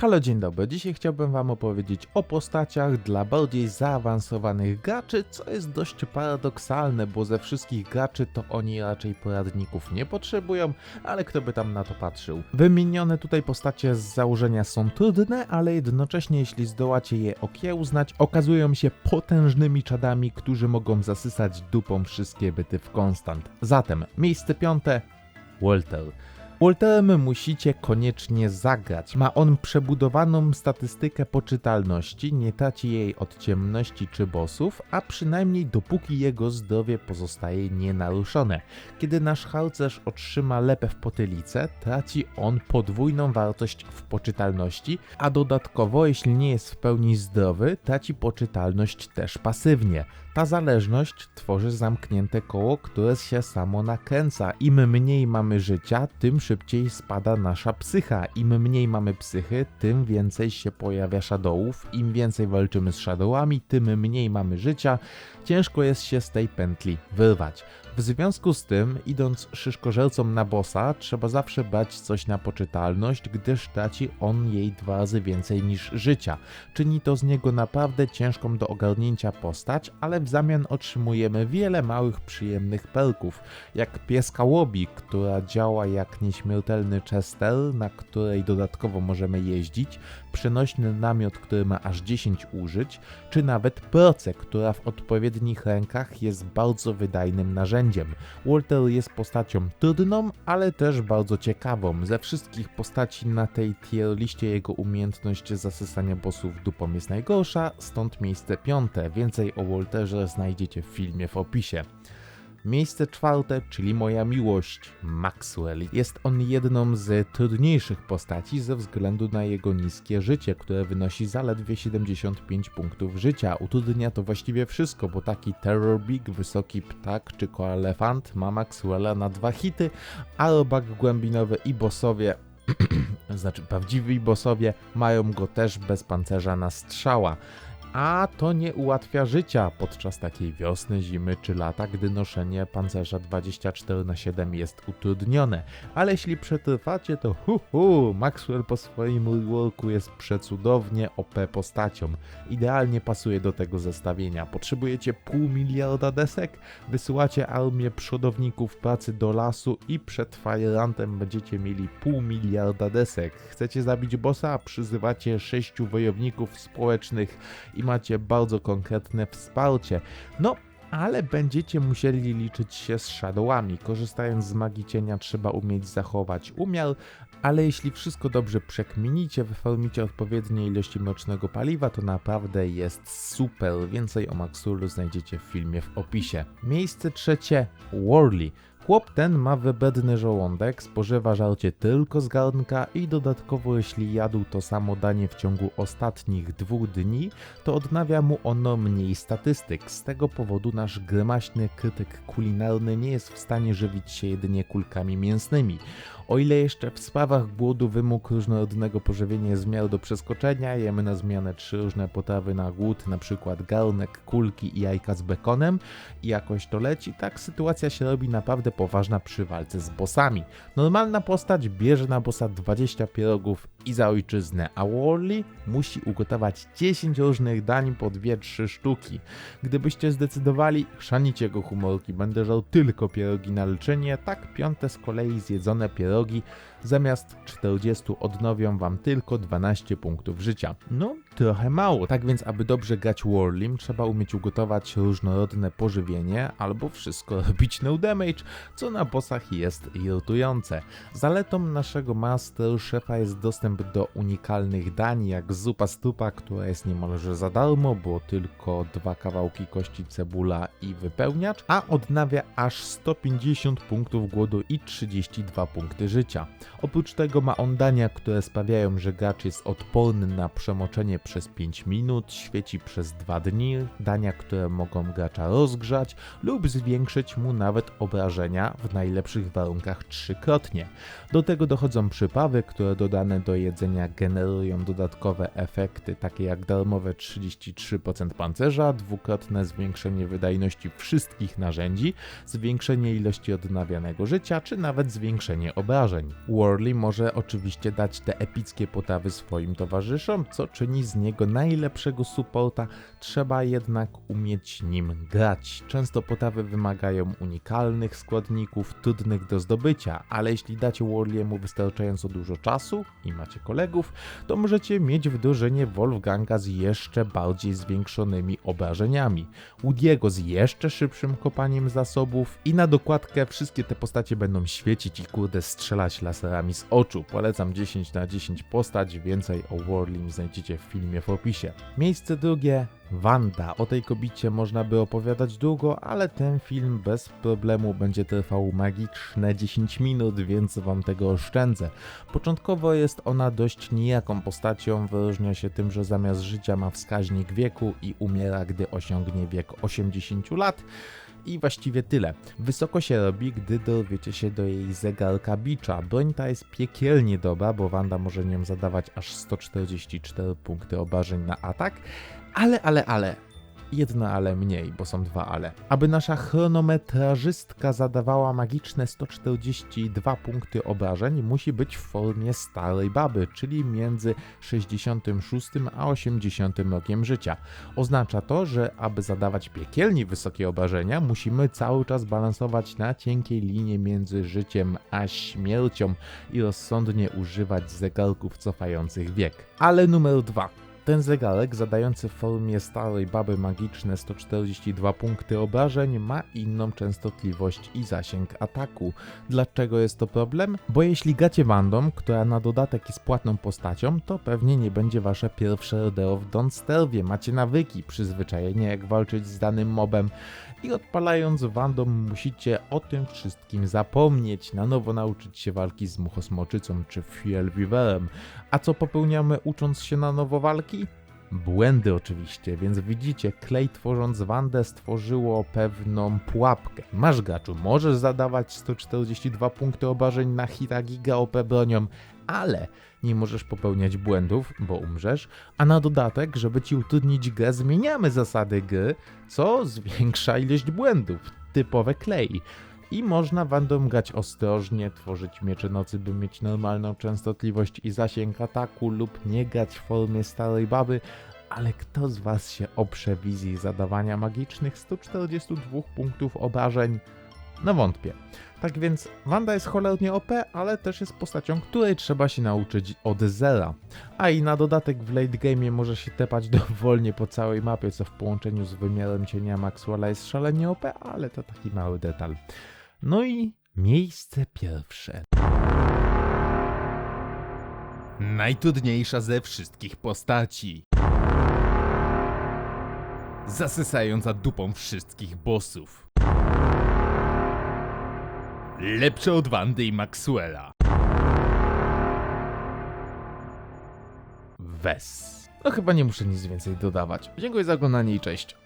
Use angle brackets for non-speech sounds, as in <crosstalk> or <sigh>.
Halo, dzień dobry. Dzisiaj chciałbym Wam opowiedzieć o postaciach dla bardziej zaawansowanych graczy, co jest dość paradoksalne, bo ze wszystkich graczy to oni raczej poradników nie potrzebują, ale kto by tam na to patrzył. Wymienione tutaj postacie z założenia są trudne, ale jednocześnie jeśli zdołacie je okiełznać, okazują się potężnymi czadami, którzy mogą zasysać dupą wszystkie byty w konstant. Zatem, miejsce piąte, Walter. Walterem musicie koniecznie zagrać. Ma on przebudowaną statystykę poczytalności, nie traci jej od ciemności czy bossów, a przynajmniej dopóki jego zdrowie pozostaje nienaruszone. Kiedy nasz harcerz otrzyma lepę w potylicę, traci on podwójną wartość w poczytalności, a dodatkowo, jeśli nie jest w pełni zdrowy, traci poczytalność też pasywnie. Ta zależność tworzy zamknięte koło, które się samo nakręca. Im mniej mamy życia, tym szybciej spada nasza psycha. Im mniej mamy psychy, tym więcej się pojawia shadowów. Im więcej walczymy z shadowami, tym mniej mamy życia. Ciężko jest się z tej pętli wyrwać. W związku z tym, idąc szyszkożercą na bossa, trzeba zawsze brać coś na poczytalność, gdyż traci on jej dwa razy więcej niż życia. Czyni to z niego naprawdę ciężką do ogarnięcia postać, ale w zamian otrzymujemy wiele małych przyjemnych perków, jak pieska łobi, która działa jak nieśmiertelny Chester, na której dodatkowo możemy jeździć, przenośny namiot, który ma aż 10 użyć, czy nawet proce, która w odpowiednich rękach jest bardzo wydajnym narzędziem. Walter jest postacią trudną, ale też bardzo ciekawą. Ze wszystkich postaci na tej tier liście jego umiejętność zasysania bossów dupą jest najgorsza, stąd miejsce piąte. Więcej o Walterze znajdziecie w filmie w opisie. Miejsce czwarte, czyli moja miłość, Maxwell. Jest on jedną z trudniejszych postaci ze względu na jego niskie życie, które wynosi zaledwie 75 punktów życia. Utrudnia to właściwie wszystko, bo taki Terror Big, wysoki ptak czy koalefant ma Maxwella na dwa hity, a robak głębinowy i bossowie <clears throat> znaczy prawdziwi bossowie mają go też bez pancerza na strzała a to nie ułatwia życia podczas takiej wiosny, zimy czy lata, gdy noszenie pancerza 24 na 7 jest utrudnione. Ale jeśli przetrwacie, to hu hu, Maxwell po swoim reworku jest przecudownie OP postacią. Idealnie pasuje do tego zestawienia. Potrzebujecie pół miliarda desek, wysyłacie armię przodowników pracy do lasu i przed Firerantem będziecie mieli pół miliarda desek. Chcecie zabić bossa, przyzywacie sześciu wojowników społecznych i macie bardzo konkretne wsparcie. No, ale będziecie musieli liczyć się z shadowami. Korzystając z magii cienia trzeba umieć zachować umiar, ale jeśli wszystko dobrze przekminicie, wyformicie odpowiednie ilości mrocznego paliwa, to naprawdę jest super. Więcej o Maxulu znajdziecie w filmie w opisie. Miejsce trzecie Worley. Chłop ten ma wybedny żołądek, spożywa żarcie tylko z garnka i dodatkowo jeśli jadł to samo danie w ciągu ostatnich dwóch dni, to odnawia mu ono mniej statystyk. Z tego powodu nasz grymaśny krytyk kulinarny nie jest w stanie żywić się jedynie kulkami mięsnymi. O ile jeszcze w sprawach głodu wymóg różnorodnego pożywienia jest w do przeskoczenia, jemy na zmianę trzy różne potrawy na głód, przykład garnek, kulki i jajka z bekonem i jakoś to leci, tak sytuacja się robi naprawdę poważna przy walce z bossami. Normalna postać bierze na bossa 20 pierogów i za ojczyznę, a Wally musi ugotować 10 różnych dań po 2-3 sztuki. Gdybyście zdecydowali, chrzanić jego humorki, będę żał tylko pierogi na leczenie, tak piąte z kolei zjedzone pierogi zamiast 40 odnowią wam tylko 12 punktów życia. No, trochę mało. Tak więc, aby dobrze grać Warlim, trzeba umieć ugotować różnorodne pożywienie albo wszystko <laughs> robić no damage, co na bossach jest irytujące. Zaletą naszego Master Szefa jest dostęp do unikalnych dań, jak zupa stupa, która jest niemalże za darmo, bo tylko dwa kawałki kości cebula i wypełniacz, a odnawia aż 150 punktów głodu i 32 punkty życia. Oprócz tego ma on dania, które sprawiają, że gracz jest odporny na przemoczenie przez 5 minut, świeci przez 2 dni, dania, które mogą gracza rozgrzać lub zwiększyć mu nawet obrażenia w najlepszych warunkach trzykrotnie. Do tego dochodzą przyprawy, które dodane do jedzenia generują dodatkowe efekty, takie jak darmowe 33% pancerza, dwukrotne zwiększenie wydajności wszystkich narzędzi, zwiększenie ilości odnawianego życia, czy nawet zwiększenie obrażeń. Worley może oczywiście dać te epickie potawy swoim towarzyszom, co czyni z niego najlepszego supporta, trzeba jednak umieć nim grać. Często potawy wymagają unikalnych składników, trudnych do zdobycia, ale jeśli dacie Worley'emu wystarczająco dużo czasu i macie kolegów, to możecie mieć w Wolfganga z jeszcze bardziej zwiększonymi obrażeniami, Woody'ego z jeszcze szybszym kopaniem zasobów i na dokładkę wszystkie te postacie będą świecić i kurde strzelać laserami z oczu. Polecam 10 na 10 postać, więcej o Warlim znajdziecie w filmie w opisie. Miejsce drugie Wanda. O tej kobicie można by opowiadać długo, ale ten film bez problemu będzie trwał magiczne 10 minut, więc wam tego oszczędzę. Początkowo jest ona dość nijaką postacią, wyróżnia się tym, że zamiast życia ma wskaźnik wieku i umiera, gdy osiągnie wiek 80 lat. I właściwie tyle. Wysoko się robi, gdy dowiecie się do jej zegarka bicza. Broń ta jest piekielnie dobra, bo Wanda może nią zadawać aż 144 punkty obrażeń na atak, ale, ale, ale. Jedno ale mniej, bo są dwa ale. Aby nasza chronometrażystka zadawała magiczne 142 punkty obrażeń, musi być w formie starej baby, czyli między 66 a 80 rokiem życia. Oznacza to, że aby zadawać piekielnie wysokie obrażenia, musimy cały czas balansować na cienkiej linii między życiem a śmiercią i rozsądnie używać zegarków cofających wiek. Ale numer dwa. Ten zegarek, zadający w formie starej baby magiczne 142 punkty obrażeń, ma inną częstotliwość i zasięg ataku. Dlaczego jest to problem? Bo jeśli gacie Wandą, która na dodatek jest płatną postacią, to pewnie nie będzie wasze pierwsze rodeo w Donsterwie. Macie nawyki, przyzwyczajenie jak walczyć z danym mobem i odpalając Wandą musicie o tym wszystkim zapomnieć, na nowo nauczyć się walki z muchosmoczycą czy Fuel. A co popełniamy ucząc się na nowo walki? Błędy oczywiście, więc widzicie, Clay tworząc Wandę stworzyło pewną pułapkę. Masz graczu, możesz zadawać 142 punkty obrażeń na hita giga OP bronią, ale nie możesz popełniać błędów, bo umrzesz, a na dodatek, żeby ci utrudnić grę, zmieniamy zasady gry, co zwiększa ilość błędów, typowe Clay. I można Wandą grać ostrożnie, tworzyć miecze nocy, by mieć normalną częstotliwość i zasięg ataku lub nie grać w formie starej baby, ale kto z was się oprze wizji zadawania magicznych 142 punktów obrażeń? No wątpię. Tak więc Wanda jest cholernie OP, ale też jest postacią, której trzeba się nauczyć od zera. A i na dodatek w late game może się tepać <laughs> dowolnie po całej mapie, co w połączeniu z wymiarem cienia Maxwella jest szalenie OP, ale to taki mały detal. No i miejsce pierwsze. Najtrudniejsza ze wszystkich postaci. Zasysająca dupą wszystkich bossów. Lepsza od Wandy i Maxwella. Wes. No chyba nie muszę nic więcej dodawać. Dziękuję za oglądanie i cześć.